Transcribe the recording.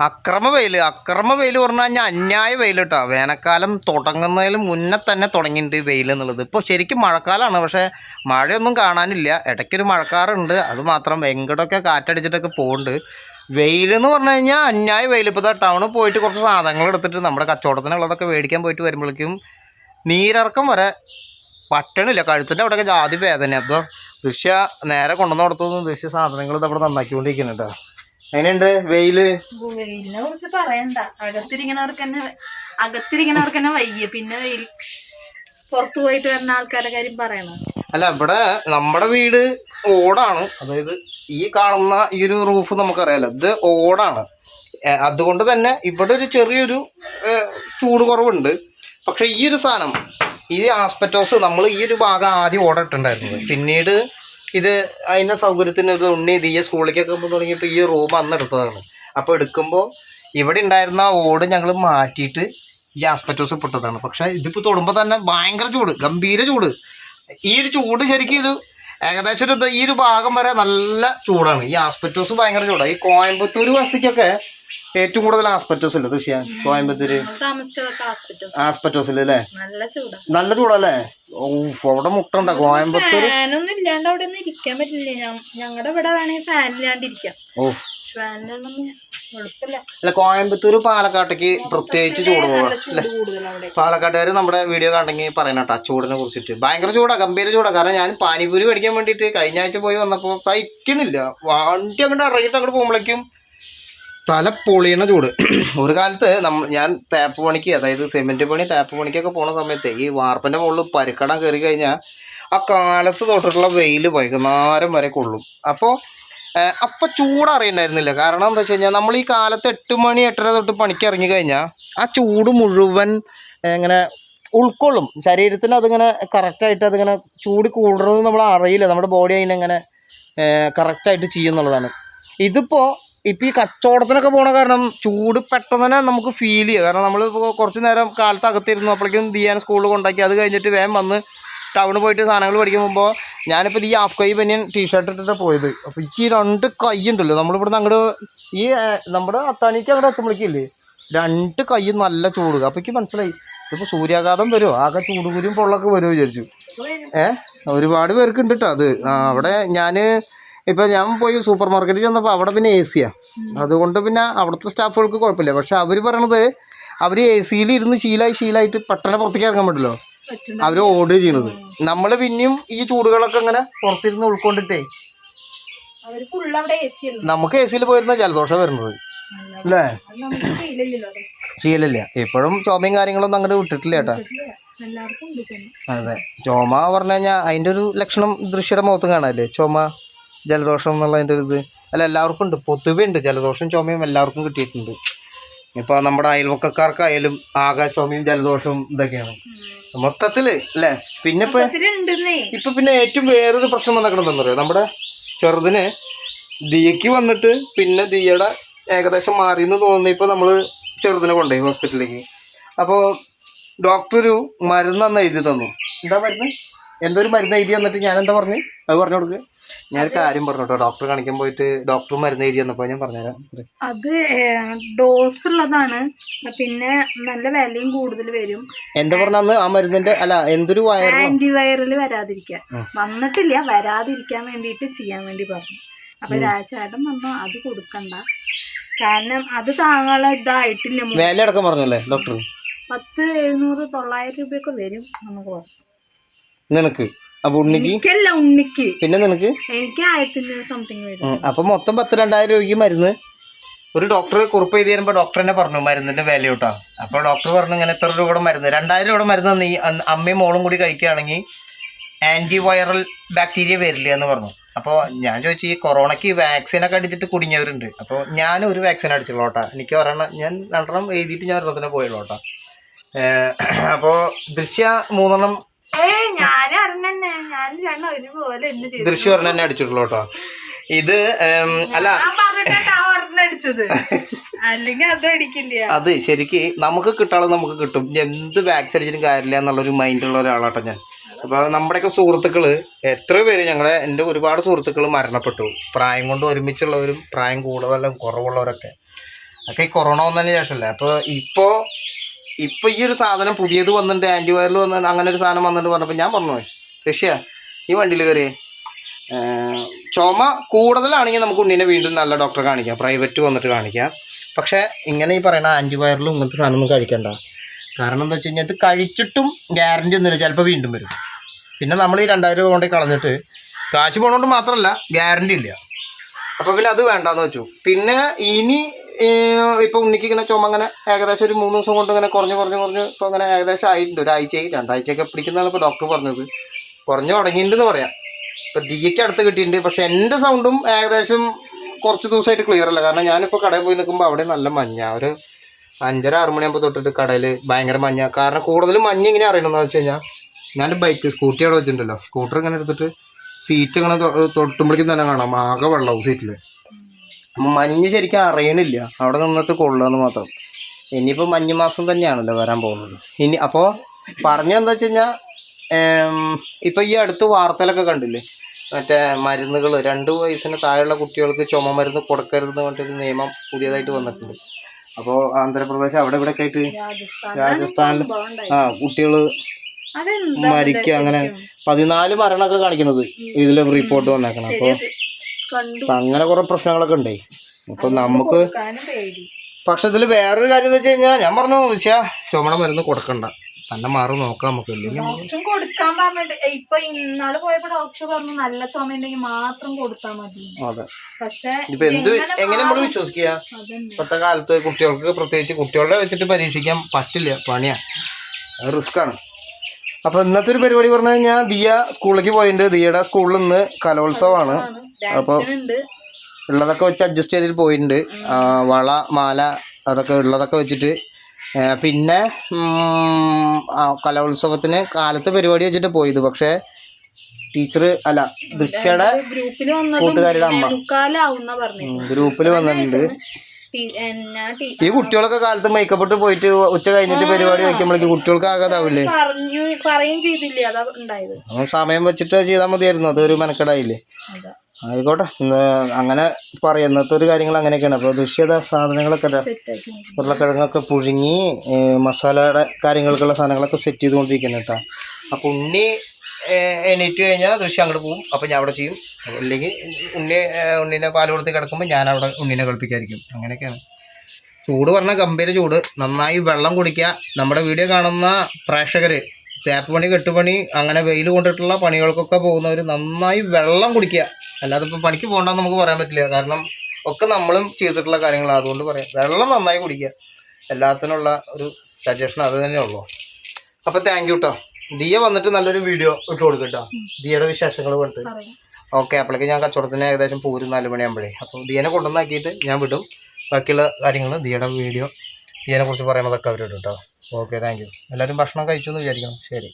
അക്രമ വെയിൽ അക്രമ വെയിൽ പറഞ്ഞു കഴിഞ്ഞാൽ അന്യായ വെയിൽ കേട്ടോ വേനൽക്കാലം തുടങ്ങുന്നതിന് മുന്നേ തന്നെ തുടങ്ങിയിട്ടുണ്ട് വെയിൽ എന്നുള്ളത് ഇപ്പോൾ ശരിക്കും മഴക്കാലമാണ് പക്ഷേ മഴയൊന്നും കാണാനില്ല. ഇടയ്ക്കൊരു മഴക്കാറുണ്ട്. അത് മാത്രം എങ്ങോട്ടൊക്കെ കാറ്റടിച്ചിട്ടൊക്കെ പോകുന്നുണ്ട് വെയിൽ എന്ന് പറഞ്ഞു കഴിഞ്ഞാൽ അന്യായ വെയിൽ ഇപ്പോൾ ടൗണിൽ പോയിട്ട് കുറച്ച് സാധനങ്ങൾ എടുത്തിട്ട് നമ്മുടെ കച്ചവടത്തിനുള്ളതൊക്കെ മേടിക്കാൻ പോയിട്ട് വരുമ്പോഴേക്കും നീരിറക്കം വരെ പട്ടണില്ല. കഴുത്തിന്റെ അവിടെയൊക്കെ ജാതി വേദന അപ്പോൾ ദൃശ്യ നേരെ കൊണ്ടുവന്ന് കൊടുത്തതും ദൃശ്യ സാധനങ്ങൾ ഇതവിടെ നന്നാക്കിക്കൊണ്ടിരിക്കുന്നുണ്ട് കേട്ടോ. എങ്ങനെയുണ്ട് വെയിൽ? വെയിലിനെ കുറിച്ച് പറയണ്ട. അകത്തിരിക്കണവർക്ക് തന്നെ അകത്തിരിക്കണവർക്ക് തന്നെ വൈകിയ പിന്നെ വെയിൽ പുറത്തു പോയിട്ട് വരുന്ന ആൾക്കാരുടെ കാര്യം പറയണം? അല്ല ഇവിടെ നമ്മുടെ വീട് ഓടാണ്. അതായത് ഈ കാണുന്ന ഈ ഒരു റൂഫ് നമുക്കറിയാലോ ഇത് ഓടാണ്. അതുകൊണ്ട് തന്നെ ഇവിടെ ഒരു ചെറിയൊരു ചൂട് കുറവുണ്ട്. പക്ഷെ ഈ ഒരു സാധനം ഈ ആസ്പെറ്റോസ് നമ്മൾ ഈ ഒരു ഭാഗം ആദ്യം ഓടിട്ടുണ്ടായിരുന്നത് പിന്നീട് ഇത് അതിന്റെ സൗകര്യത്തിന് ഒരു ഉണ്ണി ഇത് ഈ സ്കൂളിലേക്കൊക്കെ തുടങ്ങിയപ്പോൾ ഈ റൂം അന്ന് എടുത്തതാണ്. അപ്പോൾ എടുക്കുമ്പോൾ ഇവിടെ ഉണ്ടായിരുന്ന ഓട് ഞങ്ങൾ മാറ്റിയിട്ട് ഈ ആസ്പെറ്റോസ് ഇട്ടതാണ്. പക്ഷേ ഇതിപ്പോൾ തൊടുമ്പോൾ തന്നെ ഭയങ്കര ചൂട് ഗംഭീര ചൂട്. ഈ ഒരു ചൂട് ശരിക്കും ഇത് ഏകദേശം ഒരു ഈ ഒരു ഭാഗം വരെ നല്ല ചൂടാണ്. ഈ ആസ്പെറ്റോസ് ഭയങ്കര ചൂടാണ് ഈ കോയമ്പത്തൂർ വസ്തിക്കൊക്കെ ഏറ്റവും കൂടുതൽ ആസ്പെറ്റോസ് ഇല്ല ദൃശ്യ കോയമ്പത്തൂര്? ആസ്പെറ്റോസ് ഇല്ല ഹോസ്പിറ്റൽ ആസ്പെറ്റോസിൽ അല്ലേ നല്ല ചൂടാ. നല്ല ചൂടല്ലേ? അവിടെ മുട്ടണ്ട? കോയമ്പത്തൂർ ഫാനൊന്നും ഇല്ലാണ്ട് അവിടെ ഒന്നും ഇരിക്കാൻ പറ്റില്ല. ഞങ്ങളുടെ ഇവിടെ വേണമെങ്കിൽ ഫാൻ ഇല്ലാണ്ട് ഇരിക്കാം ഓ അല്ല കോയമ്പത്തൂർ പാലക്കാട്ടേക്ക് പ്രത്യേകിച്ച് ചൂട് അവിടെ. പാലക്കാട്ടുകാർ നമ്മുടെ വീഡിയോ കണ്ടെങ്കിൽ പറയണ കേട്ടോ ചൂടിനെ കുറിച്ചിട്ട്. ഭയങ്കര ചൂടാ ഗംഭീര ചൂടാ. കാരണം ഞാൻ പാനിപൂരി മേടിക്കാൻ വേണ്ടിട്ട് കഴിഞ്ഞ ആഴ്ച പോയി വന്നപ്പോൾ സഹിക്കണില്ല. വണ്ടി അങ്ങോട്ട് ഇറങ്ങിയിട്ട് അങ്ങോട്ട് പോകുമ്പോഴേക്കും തല പൊളിയണ ചൂട്. ഒരു കാലത്ത് നമ്മൾ ഞാൻ തേപ്പ് പണിക്ക് അതായത് സിമെന്റ് പണി തേപ്പ് പണിക്കൊക്കെ പോണ സമയത്ത് ഈ വാർപ്പിന്റെ മുകളിൽ പരിക്കടം കയറി കഴിഞ്ഞാൽ ആ കാലത്ത് തൊട്ടിട്ടുള്ള വെയിൽ വൈകുന്നേരം വരെ കൊള്ളും. അപ്പോൾ അപ്പം ചൂട് അറിയണ്ടായിരുന്നില്ല കാരണം എന്താ വെച്ച് കഴിഞ്ഞാൽ നമ്മൾ ഈ കാലത്ത് എട്ട് മണി എട്ടര തൊട്ട് പണിക്ക് ഇറങ്ങി കഴിഞ്ഞാൽ ആ ചൂട് മുഴുവൻ ഇങ്ങനെ ഉൾക്കൊള്ളും. ശരീരത്തിന് അതിങ്ങനെ കറക്റ്റായിട്ട് അതിങ്ങനെ ചൂട് കൂടുന്നത് നമ്മൾ അറിയില്ല. നമ്മുടെ ബോഡി അതിനെങ്ങനെ കറക്റ്റായിട്ട് ചെയ്യുന്നുള്ളതാണ്. ഇതിപ്പോൾ ഇപ്പോൾ ഈ കച്ചവടത്തിനൊക്കെ പോണ കാരണം ചൂട് പെട്ടെന്ന് തന്നെ നമുക്ക് ഫീൽ ചെയ്യുക കാരണം നമ്മൾ കുറച്ച് നേരം കാലത്ത് അകത്തിരുന്നു അപ്പോഴേക്കും ദിയാൻ സ്കൂളിൽ കൊണ്ടാക്കി. അത് കഴിഞ്ഞിട്ട് വേഗം വന്ന് ടൗണിൽ പോയിട്ട് സാധനങ്ങൾ പഠിക്കുമ്പോൾ ഞാനിപ്പോൾ ഈ ഹാഫ് കൈ ബനിയൻ ടീഷർട്ട് ഇട്ടിട്ട് പോയത്. അപ്പോൾ ഈ രണ്ട് കൈ ഉണ്ടല്ലോ നമ്മളിവിടുന്ന് അങ്ങോട്ട് ഈ നമ്മുടെ അത്താണിക്ക് അങ്ങോട്ട് എത്തുമ്പോഴേക്കില്ലേ രണ്ട് കൈ നല്ല ചൂട്. അപ്പോൾ എനിക്ക് മനസ്സിലായി. ഇതിപ്പോൾ സൂര്യാഘാതം വരുമോ ആകെ ചൂടുകുരും പൊള്ളൊക്കെ വരുമോ വിചാരിച്ചു. ഏഹ് ഒരുപാട് പേർക്ക് ഉണ്ട് കേട്ടോ അത് അവിടെ ഞാൻ ഇപ്പം ഞാൻ പോയി സൂപ്പർ മാർക്കറ്റിൽ ചെന്നപ്പോൾ അവിടെ പിന്നെ എ സിയാണ് അതുകൊണ്ട് പിന്നെ അവിടുത്തെ സ്റ്റാഫുകൾക്ക് കുഴപ്പമില്ല. പക്ഷെ അവർ പറയണത് അവർ എ സിയിൽ ഇരുന്ന് ശീലായി ശീലായിട്ട് പെട്ടെന്ന് പുറത്തേക്ക് ഇറങ്ങാൻ പറ്റില്ലോ. പറ്റും അവർ ഓർഡർ ചെയ്യണത് നമ്മൾ പിന്നെയും ഈ ചൂടുകളൊക്കെ ഇങ്ങനെ പുറത്തിരുന്ന് ഉൾക്കൊണ്ടിട്ടേ നമുക്ക് എ സിയിൽ പോയിരുന്ന ജലദോഷം വരുന്നത്. അല്ലേ. ശീലല്ല ഇപ്പോഴും ചുമയും കാര്യങ്ങളൊന്നും അങ്ങനെ വിട്ടിട്ടില്ല ചേട്ടാ അതെ. ചുമ പറഞ്ഞു കഴിഞ്ഞാൽ അതിന്റെ ഒരു ലക്ഷണം ദൃശ്യയുടെ മുഖത്ത് കാണാല്ലേ? ചുമ. ജലദോഷം എന്നുള്ളതിന്റെ ഒരു ഇത്. അല്ല എല്ലാവർക്കും ഉണ്ട്. പൊതുവെ ഉണ്ട്. ജലദോഷം ചുമയും എല്ലാവർക്കും കിട്ടിയിട്ടുണ്ട്. ഇപ്പോൾ നമ്മുടെ അയൽവക്കക്കാർക്കായാലും ആകെ ചുമയും ജലദോഷവും ഇതൊക്കെയാണ്. മൊത്തത്തിൽ അല്ലേ? പിന്നെ ഇപ്പം ഉണ്ടെന്നേ ഇപ്പൊ പിന്നെ ഏറ്റവും വേറൊരു പ്രശ്നം വന്നിട്ടുണ്ടെന്ന് പറയാം നമ്മുടെ ചെറുതിന് ദിയക്ക് വന്നിട്ട് പിന്നെ ദിയയുടെ ഏകദേശം മാറിയെന്ന് തോന്നിയപ്പോൾ നമ്മൾ ചെറുതിനെ കൊണ്ടുപോയി ഹോസ്പിറ്റലിലേക്ക്. അപ്പോൾ ഡോക്ടർ ഒരു മരുന്ന് അന്ന് എഴുതി തന്നു. എന്താ മരുന്ന്? എന്തോ ഒരു മരുന്ന് എഴുതി തന്നിട്ട് ഞാൻ എന്താ പറഞ്ഞു? അത് പറഞ്ഞു കൊടുക്ക്. ഞാൻ കാര്യം പറഞ്ഞു കേട്ടോ ഡോക്ടർ കാണിക്കാൻ പോയിട്ട് ഡോക്ടർ മരുന്ന് എഴുതി തന്നപ്പോൾ ഞാൻ പറഞ്ഞുതരാം. അത് ഡോസ് ഉള്ളതാണ്. പിന്നെ നല്ല വിലയും കൂടുതൽ വരും. എന്താ പറഞ്ഞന്ന് ആ മരുന്നിന്റെ അല്ല എന്തൊരു വൈറൽ ആന്റിവൈറൽ വരാതിരിക്കാൻ. വന്നിട്ടില്ല. വരാതിരിക്കാൻ വേണ്ടിയിട്ട് ചെയ്യാൻ വേണ്ടി പറഞ്ഞു. അപ്പൊ രാജേട്ടൻ പറഞ്ഞു അത് കൊടുക്കണ്ട. കാരണം അത് താങ്കളെ ഇതായിട്ടില്ല. വില അടക്കം പറഞ്ഞല്ലേ ഡോക്ടർ പത്ത് എഴുന്നൂറ് തൊള്ളായിരം രൂപയൊക്കെ വരും നമുക്ക് പറഞ്ഞു. നിനക്ക്? അപ്പൊ ഉണ്ണിക്ക്? എനിക്കല്ല ഉണ്ണിക്ക്. പിന്നെ നിനക്ക്? എനിക്ക് ആയിരത്തിന് സംതിങ് വരും. ഉം. അപ്പൊ മൊത്തം പത്ത് രണ്ടായിരം രൂപയ്ക്ക് മരുന്ന്. ഒരു ഡോക്ടർ കുറിപ്പ് എഴുതി തരുമ്പോൾ ഡോക്ടർ തന്നെ പറഞ്ഞു മരുന്നിന്റെ വില കേട്ടോ അപ്പോൾ ഡോക്ടർ പറഞ്ഞു ഇങ്ങനെ എത്ര രൂപയുടെ മരുന്ന്. രണ്ടായിരം രൂപയുടെ മരുന്ന് നീ അന്ന് അമ്മയും മോളും കൂടി കഴിക്കുകയാണെങ്കിൽ ആന്റി വൈറൽ ബാക്ടീരിയ വരില്ല എന്ന് പറഞ്ഞു. അപ്പോൾ ഞാൻ ചോദിച്ചു ഈ കൊറോണയ്ക്ക് വാക്സിനൊക്കെ അടിച്ചിട്ട് കുടുങ്ങിയവരുണ്ട്. അപ്പോൾ ഞാൻ ഒരു വാക്സിൻ അടിച്ചുള്ളൂ കേട്ടോ എനിക്ക് ഒരെണ്ണം ഞാൻ രണ്ടെണ്ണം എഴുതിയിട്ട് ഞാൻ ഒരെണ്ണത്തിന് പോയുള്ളൂ കേട്ടോ അപ്പോൾ ദൃശ്യ മൂന്നെണ്ണം ഏയ് ഞാൻ അറിഞ്ഞന്നെ ഞാൻ രണ്ടും ഒരുപോലെ എന്ത് ചെയ്തു ദൃശ്യ ഒരെണ്ണം തന്നെ അടിച്ചിട്ടുള്ളൂ കേട്ടോ. ഇത് ഉം, അല്ല. ഞാൻ പറഞ്ഞിട്ടാ അല്ലെങ്കിൽ അത് അടിക്കില്ല. അത് ശരിക്ക് നമുക്ക് കിട്ടാതെ നമുക്ക് കിട്ടും. ഇനി എന്ത് വാക്സിൻ അടിച്ചിട്ടും കാര്യമില്ല എന്നുള്ളൊരു മൈൻഡുള്ള ഒരാളാട്ടോ ഞാൻ. അപ്പോൾ നമ്മുടെയൊക്കെ സുഹൃത്തുക്കൾ എത്ര പേര് ഞങ്ങളെ എന്റെ ഒരുപാട് സുഹൃത്തുക്കൾ മരണപ്പെട്ടു. പ്രായം കൊണ്ട് ഒരുമിച്ചുള്ളവരും പ്രായം കൂടുതലും കുറവുള്ളവരൊക്കെ. ഒക്കെ ഈ കൊറോണ വന്നതിന് ശേഷമല്ലേ? അപ്പോൾ ഇപ്പോൾ ഇപ്പോൾ ഈ ഒരു സാധനം പുതിയത് വന്നിട്ട് വയറിൽ വന്ന അങ്ങനെ ഒരു സാധനം വന്നിട്ട് പറഞ്ഞപ്പോൾ ഞാൻ പറഞ്ഞു ഋഷിയ ഈ വണ്ടിയിൽ കയറിയേ. ചുമ കൂടുതലാണെങ്കിൽ നമുക്ക് ഉണ്ണിനെ വീണ്ടും നല്ല ഡോക്ടറെ കാണിക്കാം പ്രൈവറ്റ് വന്നിട്ട് കാണിക്കാം. പക്ഷേ ഇങ്ങനെ ഈ പറയുന്ന ആന്റിവൈറലും ഇങ്ങനത്തെ സാധനമൊന്നും കഴിക്കണ്ട. കാരണം എന്താ വെച്ച് കഴിഞ്ഞാൽ ഇത് കഴിച്ചിട്ടും ഗ്യാരണ്ടി ഒന്നുമില്ല ചിലപ്പോൾ വീണ്ടും വരും. പിന്നെ നമ്മൾ ഈ രണ്ടായിരം രൂപ കൊണ്ടേ കളഞ്ഞിട്ട് കാശ് പോണോണ്ട് മാത്രമല്ല ഗ്യാരണ്ടി ഇല്ല. അപ്പോൾ പിന്നെ അത് വേണ്ടാന്ന് വെച്ചു. പിന്നെ ഇനി ഇപ്പൊ ഉണ്ണിക്ക് ഇങ്ങനെ ചുമ അങ്ങനെ ഏകദേശം ഒരു മൂന്ന് ദിവസം കൊണ്ട് ഇങ്ങനെ കുറഞ്ഞ് കുറഞ്ഞ് കുറഞ്ഞ് ഇപ്പൊ അങ്ങനെ ഏകദേശം ആയിട്ടുണ്ട്. ഒരാഴ്ചയായി. രണ്ടാഴ്ചയൊക്കെ പിടിക്കുന്നതാണ് ഇപ്പൊ ഡോക്ടർ പറഞ്ഞത്. കുറഞ്ഞു തുടങ്ങിയിട്ടുണ്ടെന്ന് പറയാം. ഇപ്പൊ ദിയയ്ക്ക് അടുത്ത് കിട്ടിയിട്ടുണ്ട്. പക്ഷെ എന്റെ സൗണ്ടും ഏകദേശം കുറച്ച് ദിവസമായിട്ട് ക്ലിയർ അല്ല. കാരണം ഞാനിപ്പോൾ കടയിൽ പോയി നിൽക്കുമ്പോൾ അവിടെ നല്ല മഞ്ഞ. ഒരു അഞ്ചര ആറ് മണിയാകുമ്പോൾ തൊട്ടിട്ട് കടയിൽ ഭയങ്കര മഞ്ഞ. കാരണം കൂടുതലും മഞ്ഞ ഇങ്ങനെ അറിയണമെന്ന് വെച്ച് കഴിഞ്ഞാൽ ഞാൻ ബൈക്ക് സ്കൂട്ടി അവിടെ വെച്ചിട്ടുണ്ടല്ലോ. സ്കൂട്ടർ ഇങ്ങനെ എടുത്തിട്ട് സീറ്റ് ഇങ്ങനെ തൊട്ടുമ്പോഴേക്കും തന്നെ കാണാം. ആകെ വെള്ളവും സീറ്റിൽ മഞ്ഞ് ശരിക്കും അറിയണില്ല. അവിടെ നിന്നിട്ട് കൊള്ളുകയെന്ന് മാത്രം. ഇനിയിപ്പോൾ മഞ്ഞ് മാസം തന്നെയാണല്ലോ വരാൻ പോകുന്നത്. ഇനി അപ്പോൾ പറഞ്ഞെന്താ വെച്ച് കഴിഞ്ഞാൽ ഇപ്പോൾ ഈ അടുത്ത് വാർത്തയിലൊക്കെ കണ്ടില്ലേ? മറ്റേ മരുന്നുകൾ രണ്ട് വയസ്സിന് താഴെയുള്ള കുട്ടികൾക്ക് ചുമ മരുന്ന് കൊടുക്കരുതെന്ന് പറഞ്ഞിട്ടൊരു നിയമം പുതിയതായിട്ട് വന്നിട്ടുണ്ട്. അപ്പോൾ ആന്ധ്രാപ്രദേശ് അവിടെ ഇവിടെ ഒക്കെ ആയിട്ട് ഉണ്ടായത്. ആ കുട്ടികൾ മരിക്കുക അങ്ങനെ പതിനാല് മരണമൊക്കെ കാണിക്കുന്നത് ഇതിലും റിപ്പോർട്ട് വന്നേക്കണം. അപ്പോൾ അങ്ങനെ കുറെ പ്രശ്നങ്ങളൊക്കെ ഉണ്ടേ. അപ്പൊ നമുക്ക് പക്ഷെ ഇതിൽ വേറൊരു കാര്യം എന്ന് വെച്ച് കഴിഞ്ഞാൽ ഞാൻ പറഞ്ഞു വെച്ചാ ചുമട മരുന്ന് കൊടുക്കണ്ട. തന്നെ മാറി നോക്കാം നമുക്ക്. ഡോക്ടർ കൊടുക്കാൻ പറഞ്ഞിട്ട് ഇപ്പൊ ഇന്നാൾ പോയപ്പോ ഡോക്ടർ പറഞ്ഞു നല്ല ചുമ ഉണ്ടെങ്കിൽ മാത്രം കൊടുത്താൽ മതി. പക്ഷെ ഇപ്പൊ എന്ത് എങ്ങനെ നമ്മൾ വിശ്വസിക്കുക? ഇപ്പത്തെ കാലത്ത് കുട്ടികൾക്ക് പ്രത്യേകിച്ച് കുട്ടികളെ വെച്ചിട്ട് പരീക്ഷിക്കാൻ പറ്റില്ല പണിയാ. റിസ്ക് ആണ്. അപ്പൊ ഇന്നത്തെ ഒരു പരിപാടി പറഞ്ഞു കഴിഞ്ഞാൽ ദിയ സ്കൂളിലേക്ക് പോയിട്ടുണ്ട്. ദിയയുടെ സ്കൂളിൽ നിന്ന് കലോത്സവമാണ്. അപ്പൊ- ഉള്ളതൊക്കെ വെച്ച് അഡ്ജസ്റ്റ് ചെയ്തിട്ട് പോയിട്ടുണ്ട്. വള മാല അതൊക്കെ ഉള്ളതൊക്കെ വെച്ചിട്ട്. പിന്നെ കലോത്സവത്തിന് കാലത്ത് പരിപാടി വെച്ചിട്ട് പോയത്. പക്ഷേ ടീച്ചർ അല്ല ദൃശ്യയുടെ കൂട്ടുകാരുടെ അമ്മ. ഗ്രൂപ്പിൽ വന്നിട്ടുണ്ട്. ഈ കുട്ടികളൊക്കെ കാലത്ത് മേക്കപ്പ് ഇട്ട് പോയിട്ട് ഉച്ച കഴിഞ്ഞിട്ട് പരിപാടി വയ്ക്കുമ്പോഴേക്ക് കുട്ടികൾക്ക് ആകാതാവില്ലേ? സമയം വെച്ചിട്ട് ചെയ്താൽ മതിയായിരുന്നു. അതൊരു മെനക്കെടായില്ലേ? ആയിക്കോട്ടെ. ഇന്ന് അങ്ങനെ പറയാം. ഇന്നത്തെ ഒരു കാര്യങ്ങൾ അങ്ങനെയൊക്കെയാണ്. അപ്പോൾ ദൃശ്യത സാധനങ്ങളൊക്കെ ഉരുളക്കിഴങ്ങൊക്കെ പുഴുങ്ങി മസാലയുടെ കാര്യങ്ങൾക്കുള്ള സാധനങ്ങളൊക്കെ സെറ്റ് ചെയ്തുകൊണ്ടിരിക്കുന്നത് കേട്ടോ. അപ്പോൾ ഉണ്ണി എണീറ്റ് കഴിഞ്ഞാൽ ദൃശ്യം അങ്ങോട്ട് പോകും അപ്പോൾ ഞാൻ അവിടെ ചെയ്യും. അല്ലെങ്കിൽ ഉണ്ണി ഉണ്ണിനെ ഉണ്ണീനെ പാൽ കൊടുത്ത് കിടക്കുമ്പോൾ ഞാൻ അവിടെ ഉണ്ണിനെ കളിപ്പിക്കായിരിക്കും അങ്ങനെയൊക്കെയാണ്. ചൂട് പറഞ്ഞാൽ ഗംഭീര ചൂട്. നന്നായി വെള്ളം കുടിക്കുക. നമ്മുടെ വീഡിയോ കാണുന്ന പ്രേക്ഷകർ തേപ്പ് പണി കെട്ടുപണി അങ്ങനെ വെയിൽ കൊണ്ടിട്ടുള്ള പണികൾക്കൊക്കെ പോകുന്നവർ നന്നായി വെള്ളം കുടിക്കുക. അല്ലാതെ ഇപ്പം പണിക്ക് പോകണ്ടെന്ന് നമുക്ക് പറയാൻ പറ്റില്ല. കാരണം ഒക്കെ നമ്മളും ചെയ്തിട്ടുള്ള കാര്യങ്ങളാണ്. അതുകൊണ്ട് പറയാം. വെള്ളം നന്നായി കുടിക്കുക. എല്ലാത്തിനുള്ള ഒരു സജഷൻ അത് തന്നെ ഉള്ളൂ. അപ്പോൾ താങ്ക് യു കേട്ടോ ദിയ വന്നിട്ട് നല്ലൊരു വീഡിയോ ഇട്ട് കൊടുക്കും കേട്ടോ ദിയയുടെ വിശേഷങ്ങൾ കൊണ്ട് ഓക്കെ അപ്പോഴേക്ക് ഞാൻ കച്ചവടത്തിന് ഏകദേശം പോരും നാല് മണിയാകുമ്പോഴേ അപ്പോൾ ദിയനെ കൊണ്ടുവന്നാക്കിയിട്ട് ഞാൻ വിടും. ബാക്കിയുള്ള കാര്യങ്ങൾ ദിയയുടെ വീഡിയോ ദിയനെ കുറിച്ച് പറയണതൊക്കെ അവരോട് കേട്ടോ ഓക്കെ താങ്ക് യു. എല്ലാവരും ഭക്ഷണം കഴിച്ചു എന്ന് വിചാരിക്കണം ശരി.